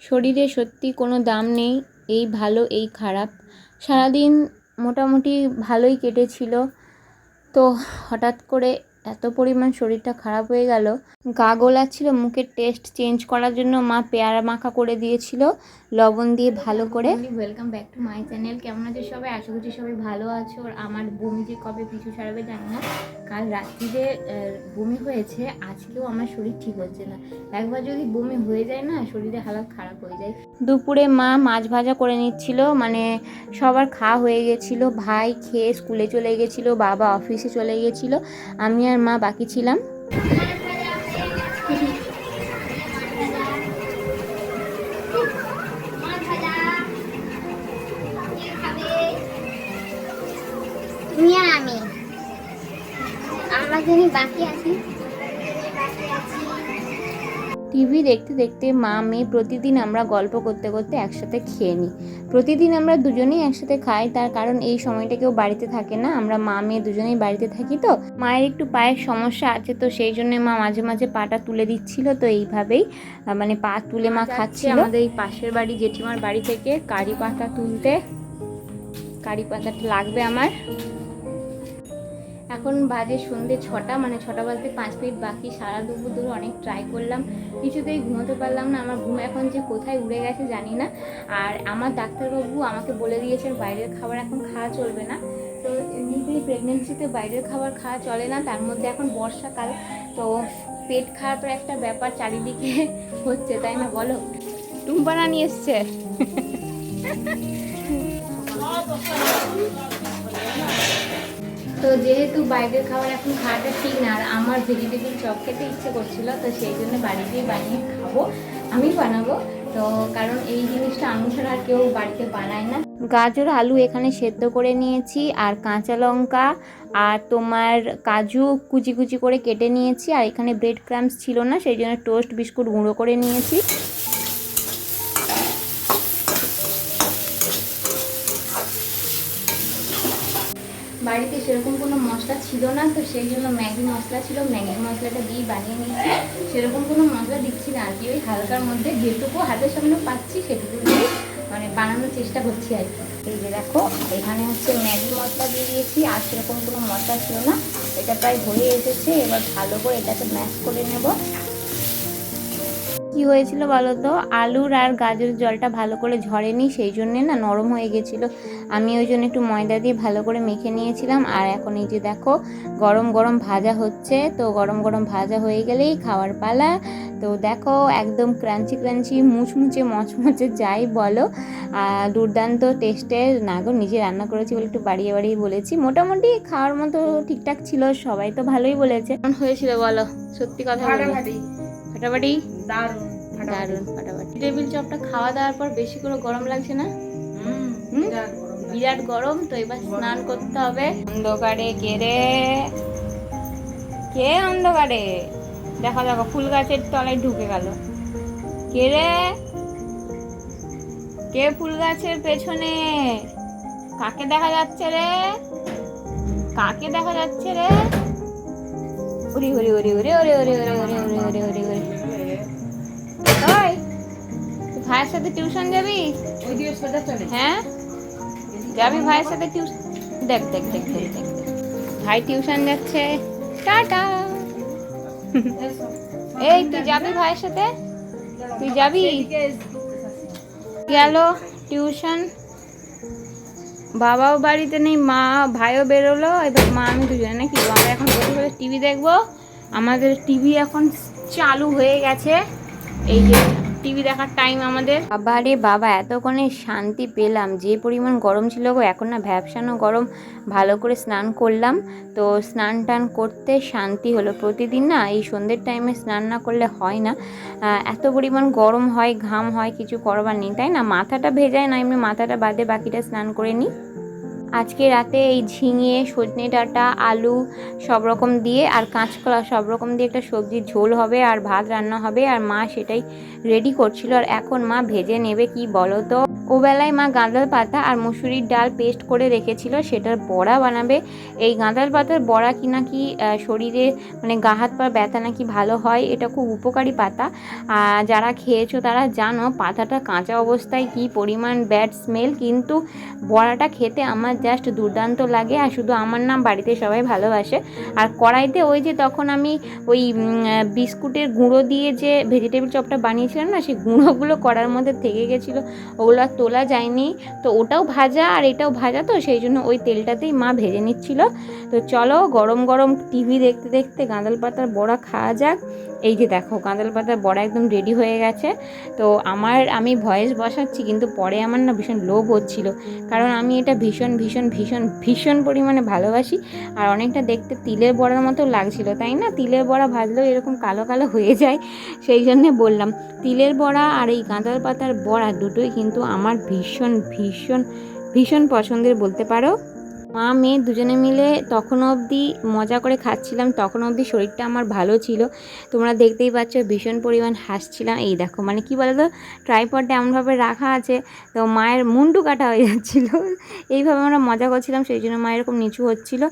শরীরে সত্যি কোনো দাম নেই, এই ভালো, এই খারাপ। সারাদিন মোটামুটি ভালোই কেটেছিল। তো হঠাৎ করে এত পরিমাণ শরীরটা খারাপ হয়ে গেল। গা গোলাচ্ছিল মুখের টেস্ট চেঞ্জ করার জন্য মা পেয়ারা মাখা করে দিয়েছিল। লবণ দিয়ে ভালো করে। Welcome back to my channel কেমন আছে সবাই? আশা করছি সবাই ভালো আছো। আর আমার বমি যে কবে পিছু ছাড়াবে জানি না। কাল রাত্রিরে আহ, বমি হয়েছে। আজকেও আমার শরীর ঠিক হচ্ছে না। একবার যদি বমি হয়ে যায় না শরীরে হালাত খারাপ হয়ে যায়। দুপুরে মা মাছ ভাজা করে নিচ্ছিল মানে সবার খাওয়া হয়ে গেছিল। ভাই খেয়ে স্কুলে চলে গেছিল, বাবা অফিসে চলে গেছিল, আমি আর মা বাকি ছিলাম। আমি। আমরা জানি বাকি আছি। টিভি দেখতে দেখতে মা মেয়ে প্রতিদিন আমরা গল্প করতে করতে একসাথে খেয়ে নিই। প্রতিদিন আমরা দুজনেই একসাথে খাই তার কারণ এই সময়টা কেউ বাড়িতে থাকে না। আমরা মা মেয়ে দুজনেই বাড়িতে থাকি তো। মায়ের একটু পায়ের সমস্যা আছে তো সেই জন্য মা মাঝে মাঝে পাটা তুলে দিচ্ছিল তো এইভাবেই মানে পা তুলে মা খাচ্ছে আমাদের এই পাশের বাড়ি জেঠিমার বাড়ি থেকে কারি পাতা তুলতে। কারি পাতাটা লাগবে আমার। এখন বাজে সন্ধে ছটা মানে ছটা বাজতে পাঁচ মিনিট বাকি সারা দুপুর ধরে অনেক ট্রাই করলাম কিছুতেই ঘুমোতে পারলাম না আমার ঘুম এখন যে কোথায় উড়ে গেছে জানি না আর আমার ডাক্তারবাবু আমাকে বলে দিয়েছেন বাইরের খাবার এখন খাওয়া চলবে না তো এমনিতেই প্রেগনেন্সিতে বাইরের খাবার খাওয়া চলে না তার মধ্যে এখন বর্ষাকাল তো পেট খারাপের একটা ব্যাপার চারিদিকে হচ্ছে তাই না বলো? টুম্পানা নিয়ে এসছে। তো যেহেতু বাইরের খাবার এখন খাওয়াটা ঠিক না, আর আমার ভেজিটেবিল চপ খেতে ইচ্ছে করছিল, তো সেই জন্য বাড়িতেই বানিয়ে খাব। আমি বানাবো। তো কারণ এই জিনিসটা আমি ছাড়া আর কেউ বাড়িতে বানায় না। গাজর, আলু এখানে সেদ্ধ করে নিয়েছি, আর কাঁচা লঙ্কা, আর তোমার কাজু কুচি কুচি করে কেটে নিয়েছি, আর এখানে ব্রেড ক্রামস ছিল না, সেই জন্য টোস্ট বিস্কুট গুঁড়ো করে নিয়েছি। বাড়িতে সেরকম কোনো মশলা ছিল না, তো সেই জন্য ম্যাগি মশলা ছিল। ম্যাগি মশলাটা দিয়ে বানিয়ে নিয়েছি। সেরকম কোনো মশলা দিচ্ছি না আর কি। ওই হালকার মধ্যে যেটুকু হাতের সামনে পাচ্ছি, সেটুকু দিয়ে মানে বানানোর চেষ্টা করছি আর কি। এই যে দেখো, এখানে হচ্ছে ম্যাগি মশলা দিয়ে দিয়েছি, আর সেরকম কোনো মশলা ছিল না। এটা প্রায় হয়ে এসেছে। এবার ভালো করে এটাকে ম্যাশ করে নেব। কি হয়েছিল বলো তো? আলুর আর গাজর জলটা ভালো করে ঝরেনি সেই জন্যে না নরম হয়ে গেছিল। আমি ওই জন্য একটু ময়দা দিয়ে ভালো করে মেখে নিয়েছিলাম। আর এখন এই যে দেখো গরম গরম ভাজা হচ্ছে। তো গরম গরম ভাজা হয়ে গেলেই খাওয়ার পালা। তো দেখো একদম ক্রাঞ্চি ক্রাঞ্চি মুচমুচে মচমচে যাই বলো। আর দুর্দান্ত টেস্টের না গো নিজে রান্না করেছি বলে একটু বাড়িয়ে বাড়িয়ে বলেছি। মোটামুটি খাওয়ার মতো ঠিকঠাক ছিল সবাই তো ভালোই বলেছে। কেমন হয়েছিল বলো? সত্যি কথা বলো। ফাটাফাটি? দারুণ দারুণ ফাটাফাটি টেবিল চপটা খাওয়া দাওয়ার পর বেশি করে গরম লাগছে না? বিরাট গরম তো এবার স্নান করতে হবে অন্ধকারে কে রে কে অন্ধকারে দেখো দেখো ফুল গাছের তলায় ঢুকে গেল কে রে কে ফুল গাছের পেছনে কাকে দেখা যাচ্ছে রে কাকে দেখা যাচ্ছে রে ওরে ওরে ওরে ওরে ওরে ওরে ওরে ওরে ওরে ওরে ওরে ভাইয়ের সাথে টিউশন যাবি? হ্যাঁ? যাবি ভাইয়ের সাথে টিউশন দেখ দেখ দেখ দেখ দেখ। ভাই টিউশন যাচ্ছে। টাটা। এই তুই যাবি ভাইয়ের সাথে? তুই যাবি? গেল টিউশন। বাবাও বাড়িতে নেই মা ভাইও বেরোলো। এবার মা আমি দুজনে নাকি? আমরা এখন বসে বসে টিভি দেখব। আমাদের টিভি এখন চালু হয়ে গেছে। এই যে টিভি দেখার টাইম আমাদের। বাবা রে বাবা, এতক্ষণে শান্তি পেলাম। যে পরিমাণ গরম ছিল গো, এখন না ভ্যাবসানো গরম। ভালো করে স্নান করলাম। তো স্নান টান করতে শান্তি হলো। প্রতিদিন না এই সন্ধ্যের টাইমে স্নান না করলে হয় না। এত পরিমাণ গরম হয়, ঘাম হয়, কিছু করবার নেই। তাই না? মাথাটা ভেজায় না, এমনি মাথাটা বাদে বাকিটা স্নান করে নিই আজকে রাতে এই ঝিঙে, সজনে ডাঁটা, আলু সব রকম দিয়ে আর কাঁচকলা সব রকম দিয়ে একটা সবজির ঝোল হবে আর ভাত রান্না হবে আর মা সেটাই রেডি করছিল আর এখন মা ভেজে নেবে কি বলো তো ও বেলায় মা গাঁদাল পাতা আর মুসুরির ডাল পেস্ট করে রেখেছিল, সেটার বড়া বানাবে। এই গাঁদাল পাতার বড়া কি নাকি শরীরে মানে গা হাত পা ব্যথা নাকি ভালো হয়, এটা খুব উপকারী পাতা। আর যারা খেয়েছো তারা জানো পাতাটা কাঁচা অবস্থায় কি পরিমাণ ব্যাড স্মেল কিন্তু বড়াটা খেতে আমার জাস্ট দুর্দান্ত লাগে আর শুধু আমার নাম বাড়িতে সবাই ভালোবাসে। আর কড়াইতে ওই যে তখন আমি ওই বিস্কুটের গুঁড়ো দিয়ে যে ভেজিটেবল চপটা বানিয়েছিলাম না, সেই গুঁড়োগুলো কড়ার মধ্যে থেকে গেছিল। ওগুলো আর তোলা যায়নি। তো ওটাও ভাজা আর এটাও ভাজা তো, সেই জন্য ওই তেলটাতেই মা ভেজে নিচ্ছিল। তো চলো গরম গরম টিভি দেখতে দেখতে গাঁদাল পাতার বড়া খাওয়া যাক। এই যে দেখো গাঁদাল পাতার বড়া একদম রেডি হয়ে গেছে। তো আমার, আমি ভয়েস বসাচ্ছি, কিন্তু পরে আমার না ভীষণ লোভ হচ্ছিল। কারণ আমি এটা ভীষণ ভীষণ ভীষণ ভীষণ পরিমাণে ভালোবাসি। আর অনেকটা দেখতে তিলের বড়ার মতো লাগছিল, তাই না? তিলের বড়া ভাজলেও এরকম কালো কালো হয়ে যায়, সেই জন্যে বললাম। তিলের বড়া আর এই গাঁদাল পাতার বড়া দুটোই কিন্তু আমার ভীষণ ভীষণ ভীষণ পছন্দের বলতে পারো। মা, মেয়ে দুজনে মিলে তখন অবধি মজা করে খাচ্ছিলাম। তখন অবধি শরীরটা আমার ভালো ছিল। তোমরা দেখতেই পাচ্ছ ভীষণ পরিমাণ হাসছিলাম। এই দেখো মানে কি বলো তো ট্রাইপডটা এমনভাবে রাখা আছে, তো মায়ের মুন্ডু কাটা হয়ে যাচ্ছিল। এইভাবে আমরা মজা করছিলাম, সেই জন্য মা এরকম নিচু হচ্ছিল।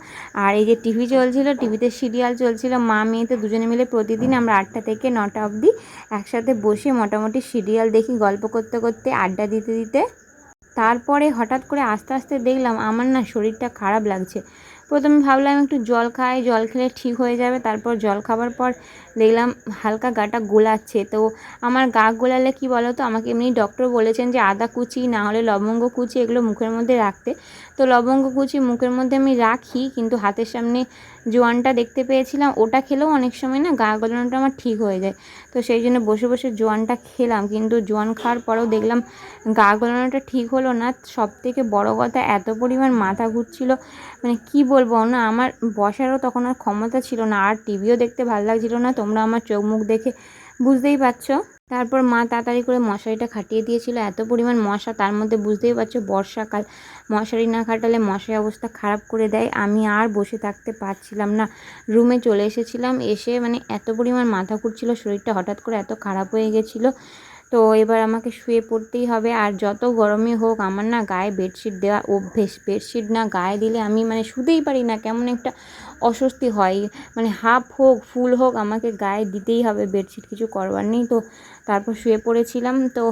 আর এই যে টিভি চলছিল টিভিতে সিরিয়াল চলছিল, মা, মেয়ে তো দুজনে মিলে প্রতিদিন আমরা আটটা থেকে নটা অবধি একসাথে বসে মোটামুটি সিরিয়াল দেখি, গল্প করতে করতে, আড্ডা দিতে দিতে। তারপরে হঠাৎ করে আস্তে আস্তে দেখলাম আমার না শরীরটা খারাপ লাগছে। প্রথমে ভাবলাম একটু জল খাই, জল খেলে ঠিক হয়ে যাবে, তারপর জল খাবার পর দেখলাম হালকা গাটা গোলাচ্ছে। তো আমার গা গোলালে কি বলো তো আমাকে এমনি ডক্টর বলেছেন যে আদা কুচি, না হলে লবঙ্গ কুচি এগুলো মুখের মধ্যে রাখতে। তো লবঙ্গ কুচি মুখের মধ্যে আমি রাখি, কিন্তু হাতের সামনে জোয়ানটা দেখতে পেয়েছিলাম, ওটা খেলেও অনেক সময় না গা গোলানোটা আমার ঠিক হয়ে যায়। তো সেই জন্য বসে বসে জোয়ানটা খেলাম, কিন্তু জোয়ান খাওয়ার পরেও দেখলাম গা গোলানোটা ঠিক হলো না। সব থেকে বড়ো কথা, এত পরিমাণ মাথা ঘুরছিল। মানে কি বলব না, আমার বসারও তখন আর ক্ষমতা ছিল না, আর টিভিও দেখতে ভালো লাগছিল না তোমরা আমার চোখ মুখ দেখে বুঝতেই পারছ। তারপর মা তাড়াতাড়ি করে মশারিটা খাটিয়ে দিয়েছিল। এত পরিমাণ মশা, তার মধ্যে বুঝতেই পারছ বর্ষাকাল। মশারি না খাটালে মশার অবস্থা খারাপ করে দেয়। আমি আর বসে থাকতে পারছিলাম না। রুমে চলে এসেছিলাম। এসে মানে এত পরিমাণ মাথা ঘুরছিল, শরীরটা হঠাৎ করে এত খারাপ হয়ে গেছিল। তো এবার আমাকে শুয়ে পড়তেই হবে। আর যত গরমে হোক, আমার না গায়ে বেডশিট দেওয়া অভ্যেস। বেডশিট না গায়ে দিলে আমি মানে শুতেই পারি না। কেমন একটা অস্বস্তি হয়। মানে হাফ হোক ফুল হোক, আমাকে গায়ে দিতেই হবে বেডশিট কিছু করবার নেই তো। তারপর শুয়ে পড়েছিলাম তো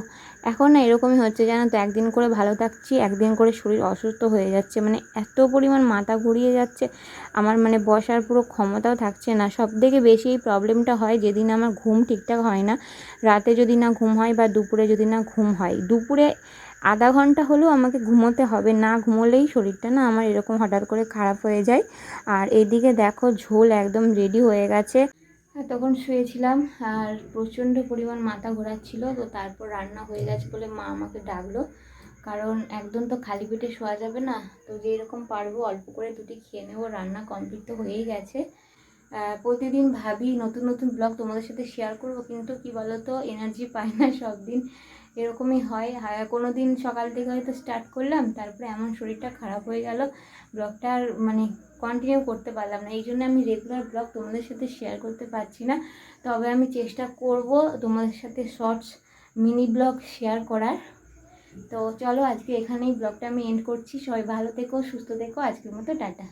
এখন না এরকমই হচ্ছে জানো তো, একদিন করে ভালো থাকছি, একদিন করে শরীর অসুস্থ হয়ে যাচ্ছে। মানে এত পরিমাণ মাথা ঘুরিয়ে যাচ্ছে, আমার মানে বসার পুরো ক্ষমতাও থাকছে না। সব থেকে বেশি এই প্রবলেমটা হয় যেদিন আমার ঘুম ঠিকঠাক হয় না, রাতে যদি না ঘুম হয় বা দুপুরে যদি না ঘুম হয়। দুপুরে আধা ঘণ্টা হলেও আমাকে ঘুমোতে হবে, না ঘুমোলেই শরীরটা না আমার এরকম হঠাৎ করে খারাপ হয়ে যায়। আর এইদিকে দেখো ঝোল একদম রেডি হয়ে গেছে। তখন শুয়েছিলাম আর প্রচণ্ড পরিমাণ মাথা ঘোরাচ্ছিল, তো তারপর রান্না হয়ে গেছে বলে মা আমাকে ডাকলো। কারণ একদম তো খালি পেটে শোয়া যাবে না, তো যে এরকম পারব অল্প করে দুটি খেয়ে নেব, রান্না কমপ্লিট তো হয়েই গেছে। প্রতিদিন ভাবি নতুন নতুন ব্লগ তোমাদের সাথে শেয়ার করব, কিন্তু কি বলো তো এনার্জি পায় না সব দিন এরকমই হয়। কোনো দিন সকাল থেকে হয়তো স্টার্ট করলাম, তারপরে এমন শরীরটা খারাপ হয়ে গেল ব্লগটা আর মানে কন্টিনিউ করতে পারলাম না। এই জন্য আমি রেগুলার ব্লগ তোমাদের সাথে শেয়ার করতে পারছি না। তবে আমি চেষ্টা করব তোমাদের সাথে শর্টস মিনি ব্লগ শেয়ার করার। তো চলো আজকে এখানেই ব্লগটা আমি এন্ড করছি। সবাই ভালো থেকো, সুস্থ থেকো। আজকের মতো টাটা।